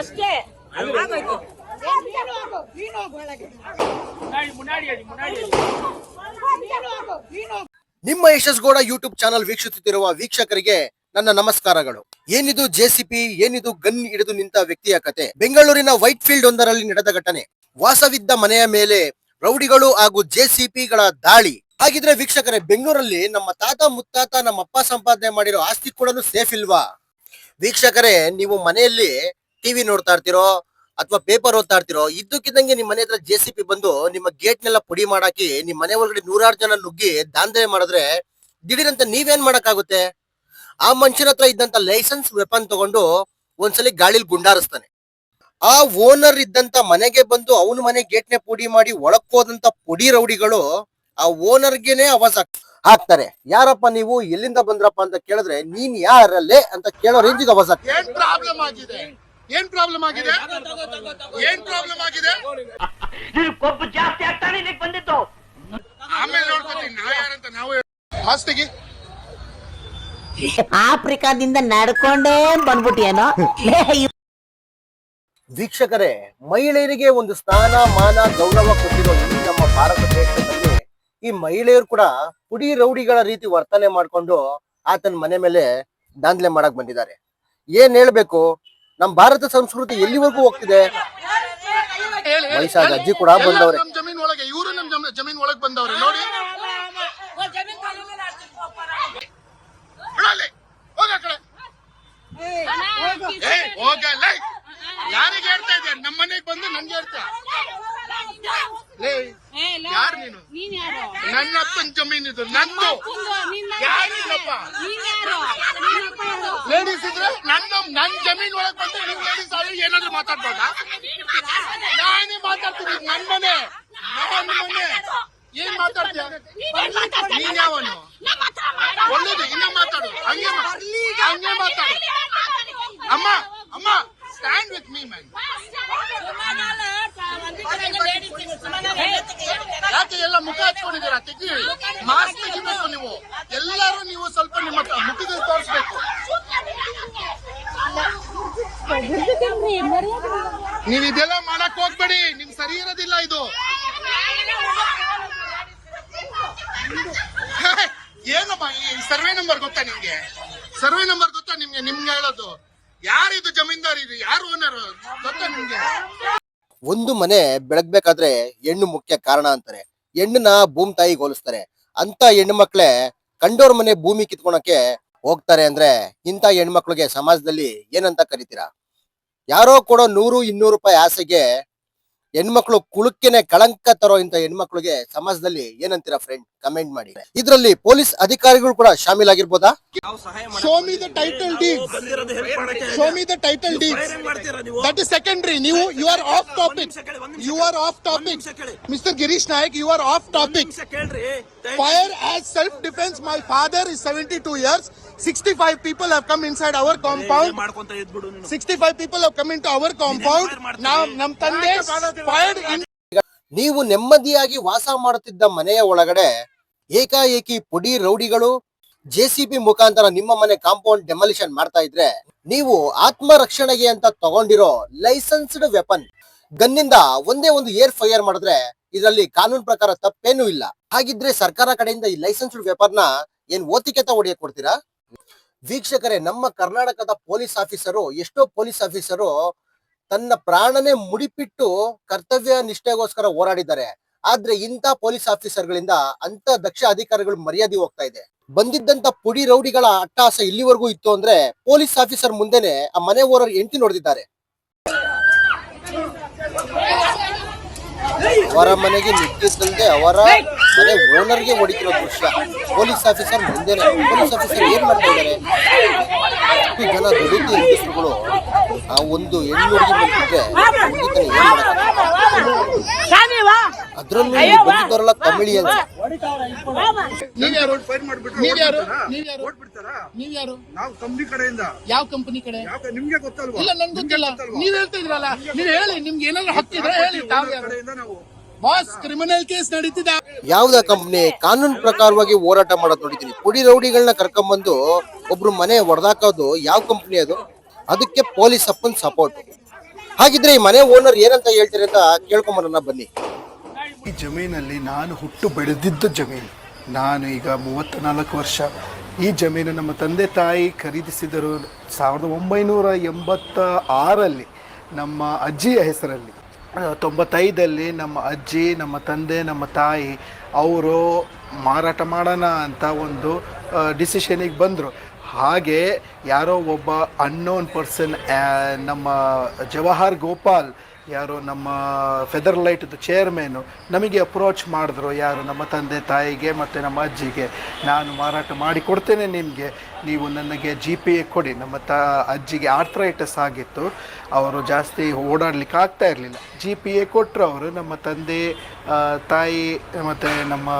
ಅಷ್ಟೇ. ಆಗೋಯ್ತು. ನಿಮ್ಮ ಯಶಸ್ಗೌಡ ಯೂಟ್ಯೂಬ್ ಚಾನಲ್ ವೀಕ್ಷಿಸುತ್ತಿರುವ ವೀಕ್ಷಕರಿಗೆ ನನ್ನ ನಮಸ್ಕಾರಗಳು. ಏನಿದು ಜೆಸಿಪಿ ಏನಿದು ಗನ್ ಹಿಡಿದು ನಿಂತ ವ್ಯಕ್ತಿಯ ಕತೆ. ಬೆಂಗಳೂರಿನ ವೈಟ್ ಫೀಲ್ಡ್ ಒಂದರಲ್ಲಿ ನಡೆದ ಘಟನೆ. ವಾಸವಿದ್ದ ಮನೆಯ ಮೇಲೆ ರೌಡಿಗಳು ಹಾಗೂ ಜೆಸಿಪಿಗಳ ದಾಳಿ. ಹಾಗಿದ್ರೆ ವೀಕ್ಷಕರೇ ಬೆಂಗಳೂರಲ್ಲಿ ನಮ್ಮ ತಾತ ಮುತ್ತಾತ ನಮ್ಮ ಅಪ್ಪ ಸಂಪಾದನೆ ಮಾಡಿರೋ ಆಸ್ತಿ ಕೂಡ ಸೇಫ್ ಇಲ್ವಾ? ವೀಕ್ಷಕರೇ ನೀವು ಮನೆಯಲ್ಲಿ ಟಿವಿ ನೋಡ್ತಾ ಇರ್ತಿರೋ ಅಥವಾ ಪೇಪರ್ ಓದ್ತಾ ಇರ್ತಿರೋ, ಇದ್ದಕ್ಕಿದ್ದಂಗೆ ನಿಮ್ ಮನೆ ಹತ್ರ ಜೆ ಸಿ ಪಿ ಬಂದು ನಿಮ್ಮ ಗೇಟ್ ನೆಲ್ಲ ಪುಡಿ ಮಾಡಾಕಿ ನಿಮ್ ಮನೆ ಒಳಗಡೆ ನೂರಾರು ಜನ ನುಗ್ಗಿ ದಾಂಧಲೆ ಮಾಡಿದ್ರೆ ದಿಢೀರಂತ ನೀವೇನ್ ಮಾಡಕ್ಕಾಗುತ್ತೆ? ಆ ಮನುಷ್ಯನ ಹತ್ರ ಇದ್ದಂತ ಲೈಸೆನ್ಸ್ ವೆಪನ್ ತಗೊಂಡು ಒಂದ್ಸಲಿ ಗಾಳಿಲಿ ಗುಂಡಾರಿಸ್ತಾನೆ. ಆ ಓನರ್ ಇದ್ದಂತ ಮನೆಗೆ ಬಂದು ಅವನ ಮನೆ ಗೇಟ್ನೆ ಪುಡಿ ಮಾಡಿ ಒಳಕ್ ಹೋದಂತ ಪುಡಿ ರೌಡಿಗಳು ಆ ಓನರ್ಗೆನೆ ಅವಾಜ್ ಅವಾಸ ಹಾಕ್ತಾರೆ. ಯಾರಪ್ಪ ನೀವು? ಎಲ್ಲಿಂದ ಬಂದ್ರಪ್ಪ ಅಂತ ಕೇಳಿದ್ರೆ ನೀನ್ ಯಾರಲ್ಲೇ ಅಂತ ಕೇಳೋ ರೇಂಜಿಗೆ ಅವಾಸ ಏನ್ ಪ್ರಾಬ್ಲಮ್ ಆಗಿದೆ? ಏನ್ ಪ್ರಾಬ್ಲಮ್ ಆಗಿದೆ? ಕೊಬ್ಬು ಜಾಸ್ತಿ ಆಗ್ತಾನೆ ಇದಕ್ಕೆ ಬಂದಿತ್ತು ಆಮೇಲೆ ನೋಡ್ಕೊತೀನಿ ನಾ ಯಾರಂತ ನಾವು ಹಾಸ್ತಿಗೆ ತೆಗಿ ಆಫ್ರಿಕಾದಿಂದ ನಡ್ಕೊಂಡೇ ಬಂದ್ಬಿಟ್ಟಿಯೇನೋ? ವೀಕ್ಷಕರೇ ಮಹಿಳೆಯರಿಗೆ ಒಂದು ಸ್ಥಾನ ಮಾನ ಗೌರವ ಕೊಟ್ಟಿರೋ ಈ ನಮ್ಮ ಭಾರತ ದೇಶದಲ್ಲಿ ಈ ಮಹಿಳೆಯರು ಕೂಡ ಪುಡಿ ರೌಡಿಗಳ ರೀತಿ ವರ್ತನೆ ಮಾಡ್ಕೊಂಡು ಆತನ ಮನೆ ಮೇಲೆ ದಾಂಧಲೆ ಮಾಡಕ್ ಬಂದಿದ್ದಾರೆ. ಏನ್ ಹೇಳ್ಬೇಕು? ನಮ್ ಭಾರತ ಸಂಸ್ಕೃತಿ ಎಲ್ಲಿವರೆಗೂ ಹೋಗ್ತಿದೆ? ವಯಸ್ಸಾದ. ಅಜ್ಜಿ ಕೂಡ ಬಂದವ್ರೆ. ಜಮೀನ್ ಒಳಗೆ ಇವರು ನಮ್ ಜಮ- ಜಮೀನ್ ಒಳಗೆ ಬಂದವ್ರೆ ನೋಡಿ. ಯಾರಿಗೆ ಹೇಳ್ತಾ ಇದ್ದಾರೆ ನಮ್ಮ ಮನೆಗೆ ಬಂದು ನನ್ಗೆ ಹೇಳ್ತಾ ಲೇ ಯಾರು ನೀನು? ನನ್ನ ಅಪ್ಪನ ಜಮೀನ್ ಇದು ನಂದು ಯಾರು? ಲೇಡೀಸ್ ಇದ್ರೆ ನನ್ನ ನನ್ ಜಮೀನ್ ಒಳಗೆ ಬಂದ್ರೆ ನೀವು ಲೇಡೀಸ್ ಆದ್ರೆ ಏನಾದ್ರು ಮಾತಾಡ್ಬೋದಾ? ನಾನೇ ಮಾತಾಡ್ತೀನಿ. ನನ್ ಮನೆ. ನನ್ ಮನೆ. ಏನ್ ಮಾತಾಡ್ತೀಯ? ನೀನ್ ಯಾವನು? ಒಳ್ಳೇದು, ಇನ್ನ ಮಾತಾಡು. ಹಂಗೆ ಹಂಗೆ ಮಾತಾಡು. ಅಮ್ಮ ಅಮ್ಮ ಸ್ಟ್ಯಾಂಡ್ ವಿತ್ ಮೀ ಮ್ಯಾನ್ ಯಾಕೆ ಎಲ್ಲ ಮುಖ ಹಚ್ಕೊಂಡಿದ್ದೀರಾ? ತೆಗಿ ಮಾಸ್ಕ್ ತೆಗಿಬೇಕು ನೀವು. ಎಲ್ಲರೂ ನೀವು ಸ್ವಲ್ಪ ನಿಮ್ಮ ತ- ನೀವ್ ಇದೆಲ್ಲ ಮಾಡಕ್ ಹೋಗ್ಬೇಡಿ. ನಿಮ್ ಸರಿ ಇರೋದಿಲ್ಲ ಇದು. ಏನಮ್ಮ ಈ ಸರ್ವೆ ನಂಬರ್ ಗೊತ್ತಾ ನಿಮ್ಗೆ? ಸರ್ವೆ ನಂಬರ್ ಗೊತ್ತಾ ನಿಮ್ಗೆ? ನಿಮ್ಗೆ ಹೇಳೋದು. ಯಾರಿದು ಜಮೀನ್ದಾರ್ ಇದು? ಯಾರು ಓನರ್ ಗೊತ್ತಾ ನಿಮ್ಗೆ? ಒಂದು ಮನೆ ಬೆಳಗ್ಬೇಕಾದ್ರೆ ಹೆಣ್ಣು ಮುಖ್ಯ ಕಾರಣ ಅಂತಾರೆ. ಹೆಣ್ಣನ್ನ ಭೂಮಿ ತಾಯಿಗೆ ಹೋಲಿಸ್ತಾರೆ. ಅಂತ ಹೆಣ್ಣು ಮಕ್ಳೇ ಕಂಡೋರ್ ಮನೆ ಭೂಮಿ ಕಿತ್ಕೊಳಕ್ಕೆ ಹೋಗ್ತಾರೆ ಅಂದ್ರೆ ಇಂಥ ಹೆಣ್ಮಕ್ಳಿಗೆ ಸಮಾಜದಲ್ಲಿ ಏನಂತ ಕರಿತೀರಾ? ಯಾರೋ ಕೊಡೋ ನೂರು, ಇನ್ನೂರು ರೂಪಾಯಿ ಆಸೆಗೆ ಹೆಣ್ಮಕ್ಳು ಕುಳುಕ್ಕೆನೆ ಕಳಂಕ ತರೋ ಇಂಥ ಹೆಣ್ಮಕ್ಳಿಗೆ ಸಮಾಜದಲ್ಲಿ ಏನಂತೀರಾ ಫ್ರೆಂಡ್ ಕಮೆಂಟ್ ಮಾಡಿ. ಇದರಲ್ಲಿ ಪೊಲೀಸ್ ಅಧಿಕಾರಿಗಳು ಕೂಡ ಶಾಮೀಲಾಗಿರ್ಬೋದಾ? ಆಗಿರ್ಬೋದಾ show me the title deed show me the title deed that is secondary ನೀವು you are off topic you are off topic mister Girish Nayak you are off topic fire as self defence my father is seventy two years sixty five people have come inside our compound sixty five people have come into our compound ನಾವು ನಮ್ ತಂದೆ fired ನೀವು ನೆಮ್ಮದಿಯಾಗಿ ವಾಸ ಮಾಡುತ್ತಿದ್ದ ಮನೆಯ ಒಳಗಡೆ ಏಕಾಏಕಿ ಪುಡಿ ರೌಡಿಗಳು ಜೆಸಿಬಿ ಮುಖಾಂತರ ನಿಮ್ಮ ಮನೆ ಕಾಂಪೌಂಡ್ ಡೆಮಾಲಿಷನ್ ಮಾಡ್ತಾ ಇದ್ರೆ ನೀವು ಆತ್ಮರಕ್ಷಣೆಗೆ ಅಂತ ತಗೊಂಡಿರೋ ಲೈಸೆನ್ಸ್ಡ್ ವೆಪನ್ ಗನ್ನಿಂದ ಒಂದೇ ಒಂದು ಏರ್ ಫೈರ್ ಮಾಡಿದ್ರೆ ಇದರಲ್ಲಿ ಕಾನೂನು ಪ್ರಕಾರ ತಪ್ಪೇನೂ ಇಲ್ಲ. ಹಾಗಿದ್ರೆ ಸರ್ಕಾರ ಕಡೆಯಿಂದ ಈ ಲೈಸೆನ್ಸ್ಡ್ ವೆಪನ್ನ ಏನ್ ಓತಿಕೆತ ಹೊಡೆಯಕ್ ಕೊಡ್ತೀರಾ? ವೀಕ್ಷಕರೇ, ನಮ್ಮ ಕರ್ನಾಟಕದ ಪೊಲೀಸ್ ಆಫೀಸರು, ಎಷ್ಟೋ ಪೊಲೀಸ್ ಆಫೀಸರು ತನ್ನ ಪ್ರಾಣನೇ ಮುಡಿಪಿಟ್ಟು ಕರ್ತವ್ಯ ನಿಷ್ಠೆಗೋಸ್ಕರ ಹೋರಾಡಿದ್ದಾರೆ. ಆದ್ರೆ ಇಂಥ ಪೊಲೀಸ್ ಆಫೀಸರ್ಗಳಿಂದ ಅಂತ ದಕ್ಷ ಅಧಿಕಾರಿಗಳು ಮರ್ಯಾದೆ ಹೋಗ್ತಾ ಇದೆ. ಬಂದಿದ್ದಂತ ಪುಡಿ ರೌಡಿಗಳ ಅಟ್ಟಾಸ ಇಲ್ಲಿವರೆಗೂ ಇತ್ತು ಅಂದ್ರೆ ಪೊಲೀಸ್ ಆಫೀಸರ್ ಮುಂದೆನೆ ಆ ಮನೆ ಓರರ್ ಎಂಟಿ ನೋಡಿದ್ದಾರೆ ಅವರ ಮನೆಗೆ ನಿಟ್ಟಿಸಲ್ದೆ ಅವರ ಮನೆ ಓನರ್ಗೆ ಹೊಡಿತಿರೋ ದೃಶ್ಯ. ಪೊಲೀಸ್ ಆಫೀಸರ್ ಮುಂದೆ ಪೊಲೀಸ್ ಆಫೀಸರ್ ಏನ್ ಮಾಡ್ತಾ ಇದ್ದಾರೆ? ಇಷ್ಟು ಜನ ದುಡಿದ ಹೆಂಗಸರುಗಳು ಆ ಒಂದು ಹೆಣ್ಣು ಹುಡುಗಿ ಬಂದಿದ್ರೆ ಅದ್ರಲ್ಲಿ ಏನ್ ಮಾಡಕ್ಕಾಗತ್ತೆ? ಅದ್ರಲ್ಲೂ ಇಲ್ಲಿ ಬಂದಿದ್ದವರೆಲ್ಲ ತಮಿಳಿಯನ್ಸ್ ನೀವ್ಯಾರು? ನಾವು ಕಂಪ್ನಿ ಕಡೆಯಿಂದ. ಯಾವ ಕಂಪನಿ ಕಡೆ? ಯಾವ ನಿಮ್ಗೆ ಗೊತ್ತಲ್ವಾ? ಇಲ್ಲ ನನ್ಗೆ ಗೊತ್ತಿಲ್ಲ. ನೀವ್ ಹೇಳ್ತಾ ಇದ್ರಲ್ಲ. ನೀವ್ ಹೇಳಿ ನಿಮ್ಗೆ ಏನಾದ್ರು ಹತ್ತಿದ್ರೆ ಹೇಳಿ ತಾವ್ ಯಾರು? ಕಡೆಯಿಂದ ನಾವು ಬಾಸ್ ಕ್ರಿಮಿನಲ್ ಕೇಸ್ ನಡೀತಿದೆ. ಯಾವ್ದ ಕಂಪ್ನಿ ಕಾನೂನು ಪ್ರಕಾರವಾಗಿ ಹೋರಾಟ ಮಾಡೋದು ನೋಡಿದೀನಿ ಪುಡಿ ರೌಡಿಗಳನ್ನ ಕರ್ಕೊಂಬಂದು ಒಬ್ರು ಮನೆ ಹೊಡೆದಾಕೋದು ಯಾವ ಕಂಪ್ನಿ ಅದು? ಅದಕ್ಕೆ ಪೊಲೀಸ್ ಅಪ್ಪನ್ ಸಪೋರ್ಟ್ ಹಾಗಿದ್ರೆ ಈ ಮನೆ ಓನರ್ ಏನಂತ ಹೇಳ್ತೀರಿ ಅಂತ ಕೇಳ್ಕೊಂಬರೋಣ ಬನ್ನಿ. ಈ ಜಮೀನಲ್ಲಿ ನಾನು ಹುಟ್ಟು ಬೆಳೆದಿದ್ದ ಜಮೀನು. ನಾನು ಈಗ ಮೂವತ್ತ ನಾಲ್ಕು ವರ್ಷ. ಈ ಜಮೀನು ನಮ್ಮ ತಂದೆ ತಾಯಿ ಖರೀದಿಸಿದರು ಸಾವಿರದ ಒಂಬೈನೂರ ಎಂಬತ್ತ ಆರಲ್ಲಿ ನಮ್ಮ ಅಜ್ಜಿಯ ಹೆಸರಲ್ಲಿ. ತೊಂಬತ್ತೈದಲ್ಲಿ ನಮ್ಮ ಅಜ್ಜಿ, ನಮ್ಮ ತಂದೆ, ನಮ್ಮ ತಾಯಿ ಅವರು ಮಾರಾಟ ಮಾಡೋಣ ಅಂತ ಒಂದು ಡಿಸಿಷನಿಗೆ ಬಂದರು. ಹಾಗೆ ಯಾರೋ ಒಬ್ಬ ಅನ್ನೋನ್ ಪರ್ಸನ್ ನಮ್ಮ ಜವಾಹರ್ ಗೋಪಾಲ್ ಯಾರು ನಮ್ಮ ಫೆದರ್ ಲೈಟ್ದು ಚೇರ್ಮನ್ನು ನಮಗೆ ಅಪ್ರೋಚ್ ಮಾಡಿದ್ರು. ಯಾರು ನಮ್ಮ ತಂದೆ ತಾಯಿಗೆ ಮತ್ತು ನಮ್ಮ ಅಜ್ಜಿಗೆ. ನಾನು ಮಾರಾಟ ಮಾಡಿ ಕೊಡ್ತೇನೆ ನಿಮಗೆ. ನೀವು ನನಗೆ ಜಿ ಪಿ ಎ ಕೊಡಿ. ನಮ್ಮ ತ ಅಜ್ಜಿಗೆ ಆರ್ಥ್ರೈಟಸ್ ಆಗಿತ್ತು. ಅವರು ಜಾಸ್ತಿ ಓಡಾಡ್ಲಿಕ್ಕೆ ಆಗ್ತಾ ಇರಲಿಲ್ಲ. ಜಿ ಪಿ ಎ ಕೊಟ್ಟರು ಅವರು. ನಮ್ಮ ತಂದೆ ತಾಯಿ ಮತ್ತು ನಮ್ಮ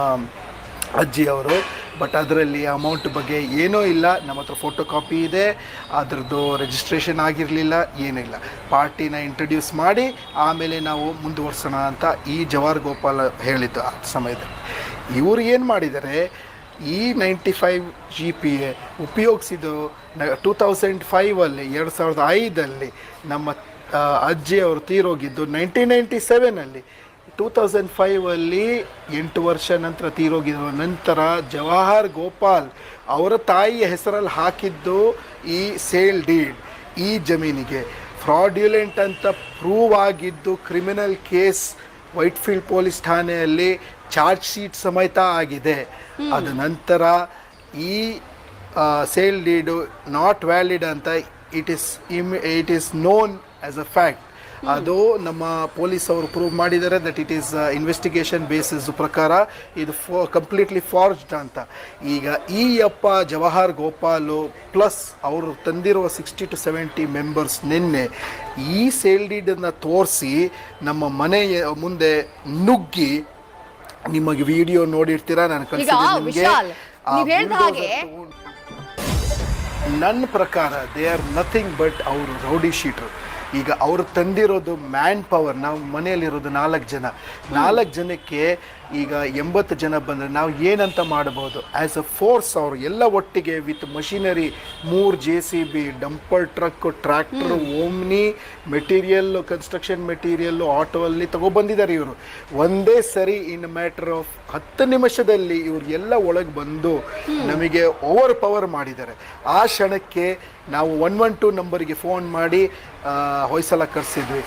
ಅಜ್ಜಿಯವರು ಬಟ್ ಅದರಲ್ಲಿ ಅಮೌಂಟ್ ಬಗ್ಗೆ ಏನೂ ಇಲ್ಲ. ನಮ್ಮ ಹತ್ರ ಫೋಟೋ ಕಾಪಿ ಇದೆ. ಅದರದ್ದು ರಿಜಿಸ್ಟ್ರೇಷನ್ ಆಗಿರಲಿಲ್ಲ, ಏನೂ ಇಲ್ಲ. ಪಾರ್ಟಿನ ಇಂಟ್ರಡ್ಯೂಸ್ ಮಾಡಿ, ಆಮೇಲೆ ನಾವು ಮುಂದುವರ್ಸೋಣ ಅಂತ ಈ ಜವಾಹರ್ ಗೋಪಾಲ್ ಹೇಳಿದ್ದು ಆ ಸಮಯದಲ್ಲಿ. ಇವರು ಏನು ಮಾಡಿದ್ದಾರೆ, ಈ ninety five G P A ಉಪಯೋಗಿಸಿದ್ದು two thousand ಫೈವಲ್ಲಿ ಎರಡು ಸಾವಿರದ ಐದಲ್ಲಿ ನಮ್ಮ ಅಜ್ಜಿ ಅಜ್ಜಿಯವರು ತೀರೋಗಿದ್ದು ನೈನ್ಟೀನ್ ನೈಂಟಿ ಸೆವೆನಲ್ಲಿ ಟೂ ತೌಸಂಡ್ ಫೈವಲ್ಲಿ ಎಂಟು ವರ್ಷ ನಂತರ ತೀರೋಗಿರೋ ನಂತರ ಜವಾಹರ್ ಗೋಪಾಲ್ ಅವರ ತಾಯಿಯ ಹೆಸರಲ್ಲಿ ಹಾಕಿದ್ದು ಈ ಸೇಲ್ ಡೀಡ್ ಈ ಜಮೀನಿಗೆ. ಫ್ರಾಡ್ಯುಲೆಂಟ್ ಅಂತ ಪ್ರೂವ್ ಆಗಿದ್ದು ಕ್ರಿಮಿನಲ್ ಕೇಸ್ ವೈಟ್ಫೀಲ್ಡ್ ಪೊಲೀಸ್ ಠಾಣೆಯಲ್ಲಿ ಚಾರ್ಜ್ ಶೀಟ್ ಸಮೇತ ಆಗಿದೆ. ಅದ ನಂತರ ಈ ಸೇಲ್ ಡೀಡು ನಾಟ್ ವ್ಯಾಲಿಡ್ ಅಂತ it is him it is known as a fact. ಅದು ನಮ್ಮ ಪೊಲೀಸ್ ಅವರು ಪ್ರೂವ್ ಮಾಡಿದ್ದಾರೆ that it is investigation basis ಪ್ರಕಾರ ಇದು ಫೋ ಕಂಪ್ಲೀಟ್ಲಿ ಫಾರ್ಜ್ಡ್ ಅಂತ. ಈಗ ಈ ಅಪ್ಪ ಜವಾಹರ್ ಗೋಪಾಲು ಪ್ಲಸ್ ಅವರು ತಂದಿರುವ ಸಿಕ್ಸ್ಟಿ ಟು ಸೆವೆಂಟಿ ಮೆಂಬರ್ಸ್ ನಿನ್ನೆ ಈ ಸೇಲ್ ಡೀಡನ್ನು ತೋರಿಸಿ ನಮ್ಮ ಮನೆಯ ಮುಂದೆ ನುಗ್ಗಿ ನಿಮಗೆ ವಿಡಿಯೋ ನೋಡಿರ್ತೀರಾ? ನಾನು ಕಳಿಸಿದ್ದೀನಿ ನನ್ನ ಪ್ರಕಾರ ದೇ ಆರ್ ನಥಿಂಗ್ ಬಟ್ ಅವರು ರೌಡಿ ಶೀಟ್ರು ಈಗ ಅವರು ತಂದಿರೋದು ಮ್ಯಾನ್ ಪವರ್ ನಾವು ಮನೆಯಲ್ಲಿರೋದು ನಾಲ್ಕು ಜನ. ನಾಲ್ಕು ಜನಕ್ಕೆ ಈಗ ಎಂಬತ್ತು ಜನ ಬಂದರೆ ನಾವು ಏನಂತ ಮಾಡ್ಬೋದು ಆ್ಯಸ್ ಅ ಫೋರ್ಸ್ ಅವರು ಎಲ್ಲ ಒಟ್ಟಿಗೆ ವಿತ್ ಮಷಿನರಿ ಮೂರು J C B dumper truck tractor Omni material construction material auto ಅಲ್ಲಿ ತಗೊಬಂದಿದ್ದಾರೆ ಇವರು. ಒಂದೇ ಸರಿ ಇನ್ ಮ್ಯಾಟರ್ ಆಫ್ ಹತ್ತು ನಿಮಿಷದಲ್ಲಿ ಇವರು ಎಲ್ಲ ಒಳಗೆ ಬಂದು ನಮಗೆ ಓವರ್ ಪವರ್ ಮಾಡಿದ್ದಾರೆ. ಆ ಕ್ಷಣಕ್ಕೆ ನಾವು ಒನ್ ಒನ್ ಟು ನಂಬರಿಗೆ ಫೋನ್ ಮಾಡಿ ಹೊಯ್ಸಲ ಕರೆಸಿದ್ವಿ.